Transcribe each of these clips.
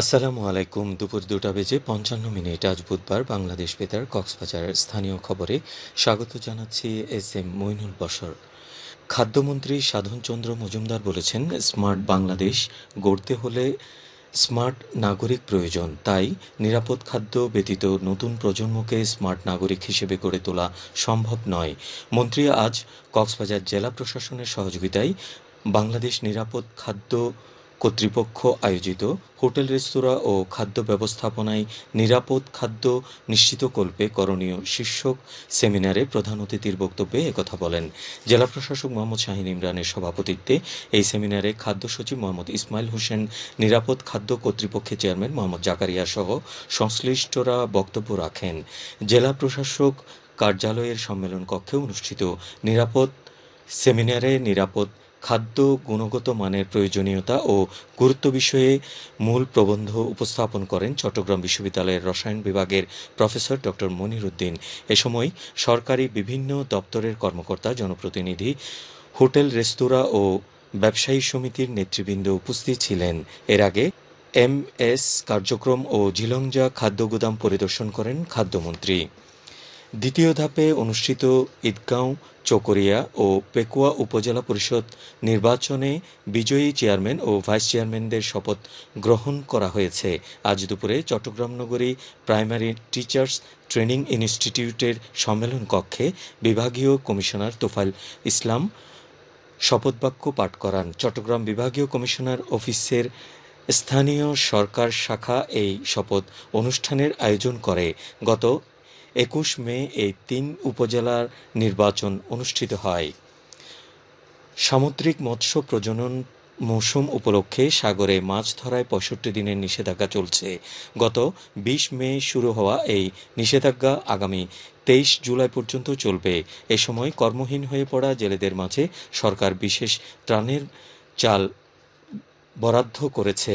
আসসালামু আলাইকুম। দুপুর দুটা বেজে পঞ্চান্ন মিনিট। আজ বুধবার বাংলাদেশ বেতার কক্সবাজারের স্থানীয় খবরে স্বাগত জানাচ্ছি এস এম মইনুল বসর খাদ্যমন্ত্রী সাধনচন্দ্র মজুমদার বলেছেন, স্মার্ট বাংলাদেশ গড়তে হলে স্মার্ট নাগরিক প্রয়োজন। তাই নিরাপদ খাদ্য ব্যতীত নতুন প্রজন্মকে স্মার্ট নাগরিক হিসেবে গড়ে তোলা সম্ভব নয়। মন্ত্রী আজ কক্সবাজার জেলা প্রশাসনের সহযোগিতায় বাংলাদেশ নিরাপদ খাদ্য কর্তৃপক্ষ আয়োজিত হোটেল, রেস্তোরাঁ ও খাদ্য ব্যবস্থাপনায় নিরাপদ খাদ্য নিশ্চিতকল্পে করণীয় শীর্ষক সেমিনারে প্রধান অতিথির বক্তব্যে একথা বলেন। জেলা প্রশাসক মোহাম্মদ শাহিন ইমরানের সভাপতিত্বে এই সেমিনারে খাদ্য সচিব মোহাম্মদ ইসমাইল হোসেন, নিরাপদ খাদ্য কর্তৃপক্ষের চেয়ারম্যান মোহাম্মদ জাকারিয়া সহ সংশ্লিষ্টরা বক্তব্য রাখেন। জেলা প্রশাসক কার্যালয়ের সম্মেলন কক্ষে অনুষ্ঠিত নিরাপদ সেমিনারে নিরাপদ খাদ্য গুণগত মানের প্রয়োজনীয়তা ও গুরুত্ব বিষয়ে মূল প্রবন্ধ উপস্থাপন করেন চট্টগ্রাম বিশ্ববিদ্যালয়ের রসায়ন বিভাগের প্রফেসর ডক্টর মনির উদ্দিন এ সময় সরকারি বিভিন্ন দপ্তরের কর্মকর্তা, জনপ্রতিনিধি, হোটেল, রেস্তোরাঁ ও ব্যবসায়ী সমিতির নেতৃবৃন্দ উপস্থিত ছিলেন। এর আগে এম এস কার্যক্রম ও ঝিলংজা খাদ্য গুদাম পরিদর্শন করেন খাদ্যমন্ত্রী। দ্বিতীয় ধাপে অনুষ্ঠিত ঈদগাঁও, চকরিয়া ও পেকুয়া উপজেলা পরিষদ নির্বাচনে বিজয়ী চেয়ারম্যান ও ভাইস চেয়ারম্যানদের শপথ গ্রহণ করা হয়েছে। আজ দুপুরে চট্টগ্রাম নগরী প্রাইমারি টিচার্স ট্রেনিং ইনস্টিটিউটের সম্মেলন কক্ষে বিভাগীয় কমিশনার তোফাইল ইসলাম শপথবাক্য পাঠ করান। চট্টগ্রাম বিভাগীয় কমিশনার অফিসের স্থানীয় সরকার শাখা এই শপথ অনুষ্ঠানের আয়োজন করে। গত একুশ মে এই তিন উপজেলার নির্বাচন অনুষ্ঠিত হয়। সামুদ্রিক মৎস্য প্রজনন মৌসুম উপলক্ষে সাগরে মাছ ধরায় পঁয়ষট্টি দিনের নিষেধাজ্ঞা চলছে। গত বিশ মে শুরু হওয়া এই নিষেধাজ্ঞা আগামী তেইশ জুলাই পর্যন্ত চলবে। এ সময় কর্মহীন হয়ে পড়া জেলেদের মাঝে সরকার বিশেষ ত্রাণের চাল বরাদ্দ করেছে।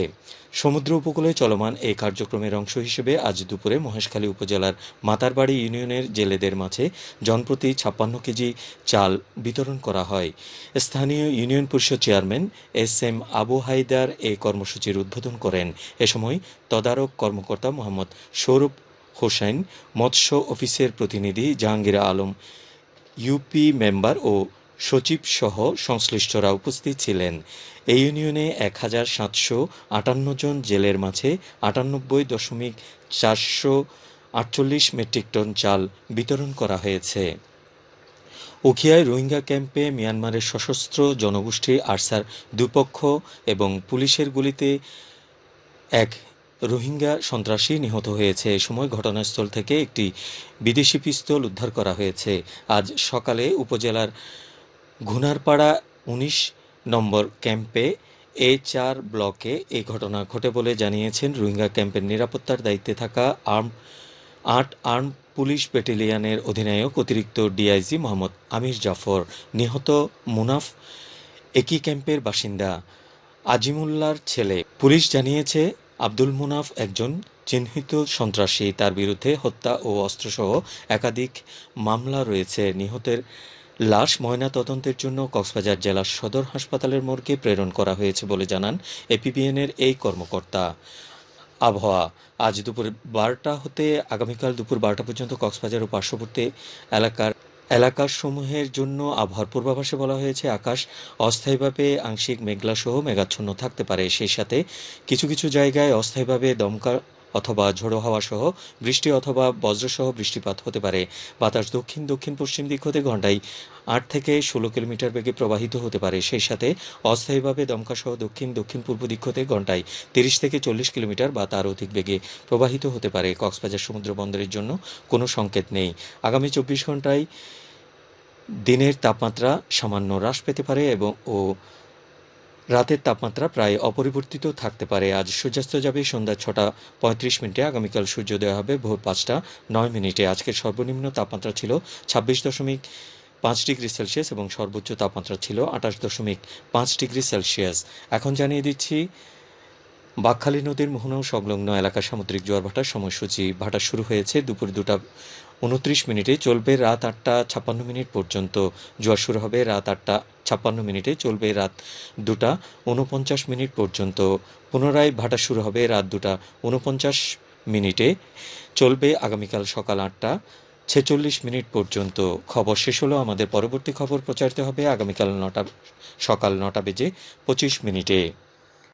সমুদ্র উপকূলে চলমান এই কার্যক্রমের অংশ হিসেবে আজ দুপুরে মহেশখালী উপজেলার মাতারবাড়ি ইউনিয়নের জেলেদের মাঝে জনপ্রতি ছাপ্পান্ন কেজি চাল বিতরণ করা হয়। স্থানীয় union parishad chairman S M Abu Haider এই কর্মসূচির উদ্বোধন করেন। এ সময় তদারক কর্মকর্তা মোহাম্মদ সৌরভ হোসেন, মৎস্য অফিসের প্রতিনিধি জাহাঙ্গীর আলম, ইউপি মেম্বার ও সচিব সহ সংশ্লিষ্টরা উপস্থিত ছিলেন। এই ইউনিয়নে এক হাজার সাতশো আটান্ন জন জেলের মাঝে আটানব্বই দশমিক চারশো আটচল্লিশ মেট্রিক টন চাল বিতরণ করা হয়েছে। উখিয়ায় রোহিঙ্গা ক্যাম্পে মিয়ানমারের সশস্ত্র জনগোষ্ঠী আরসার দুপক্ষ এবং পুলিশের গুলিতে এক রোহিঙ্গা সন্ত্রাসী নিহত হয়েছে। এ সময় ঘটনাস্থল থেকে একটি বিদেশি পিস্তল উদ্ধার করা হয়েছে। আজ সকালে উপজেলার ঘুনারপাড়া উনিশ নম্বর ক্যাম্পে এ চার ব্লকে এই ঘটনা ঘটে বলে জানিয়েছেন রোহিঙ্গা ক্যাম্পের নিরাপত্তার দায়িত্বে থাকা আর্ম, আট আর্ম পুলিশ ব্যাটালিয়নের অধিনায়ক অতিরিক্ত ডিআইজি মোহাম্মদ আমির জাফর, নিহত মুনাফ একই ক্যাম্পের বাসিন্দা আজিমুল্লার ছেলে। পুলিশ জানিয়েছে আব্দুল মুনাফ একজন চিহ্নিত সন্ত্রাসী। তার বিরুদ্ধে হত্যা ও অস্ত্রসহ একাধিক মামলা রয়েছে। নিহতের লাশ ময়না তদন্তের জন্য কক্সবাজার জেলার সদর হাসপাতালের মর্গে প্রেরণ করা হয়েছে বলে জানান এপিবিএনের এই কর্মকর্তা। আবহাওয়া, আজ দুপুর বারোটা হতে আগামীকাল দুপুর বারোটা পর্যন্ত কক্সবাজার ও পার্শ্ববর্তী এলাকার এলাকাসমূহের জন্য আবহাওয়ার পূর্বাভাসে বলা হয়েছে, আকাশ অস্থায়ীভাবে আংশিক মেঘলা সহ মেঘাচ্ছন্ন থাকতে পারে। সেই সাথে কিছু কিছু জায়গায় অস্থায়ীভাবে দমকা অথবা ঝোড়ো হাওয়া সহ বৃষ্টি অথবা বজ্রসহ বৃষ্টিপাত হতে পারে। বাতাস দক্ষিণ দক্ষিণ, পশ্চিম দিক হতে ঘন্টায় আট থেকে ষোলো কিলোমিটার বেগে প্রবাহিত হতে পারে। সেই সাথে অস্থায়ীভাবে দমকাসহ দক্ষিণ দক্ষিণ পূর্ব দিক হতে ঘন্টায় তিরিশ থেকে চল্লিশ কিলোমিটার বা তার অধিক বেগে প্রবাহিত হতে পারে। কক্সবাজার সমুদ্র বন্দরের জন্য কোনো সংকেত নেই। আগামী চব্বিশ ঘন্টায় দিনের তাপমাত্রা সামান্য হ্রাস পেতে পারে এবং ও রাতের তাপমাত্রা প্রায় অপরিবর্তিত থাকতে পারে। আজ সূর্যাস্ত যাবে সন্ধ্যা ছটা পঁয়ত্রিশ মিনিটে, আগামীকাল সূর্যোদয় হবে ভোর পাঁচটা নয় মিনিটে। আজকের সর্বনিম্ন তাপমাত্রা ছিল ছাব্বিশ দশমিক পাঁচ ডিগ্রি সেলসিয়াস এবং সর্বোচ্চ তাপমাত্রা ছিল আঠাশ দশমিক পাঁচ ডিগ্রি সেলসিয়াস। এখন জানিয়ে দিচ্ছি বাকখালী নদীর মোহনা সংলগ্ন এলাকা সামুদ্রিক জোয়ার ভাটার সময়সূচি। ভাটা শুরু হয়েছে দুপুর দুটা উনত্রিশ মিনিটে, চলবে রাত আটটা ছাপ্পান্ন মিনিট পর্যন্ত। জোয়ার শুরু হবে রাত আটটা ছাপ্পান্ন মিনিটে, চলবে রাত দুটা উনপঞ্চাশ মিনিট পর্যন্ত। পুনরায় ভাটা শুরু হবে রাত দুটা উনপঞ্চাশ মিনিটে, চলবে আগামীকাল সকাল আটটা ছেচল্লিশ মিনিট পর্যন্ত। খবর শেষ হলো আমাদের পরবর্তী খবর প্রচারিত হবে আগামীকাল নটা, সকাল নটা বেজে পঁচিশ মিনিটে।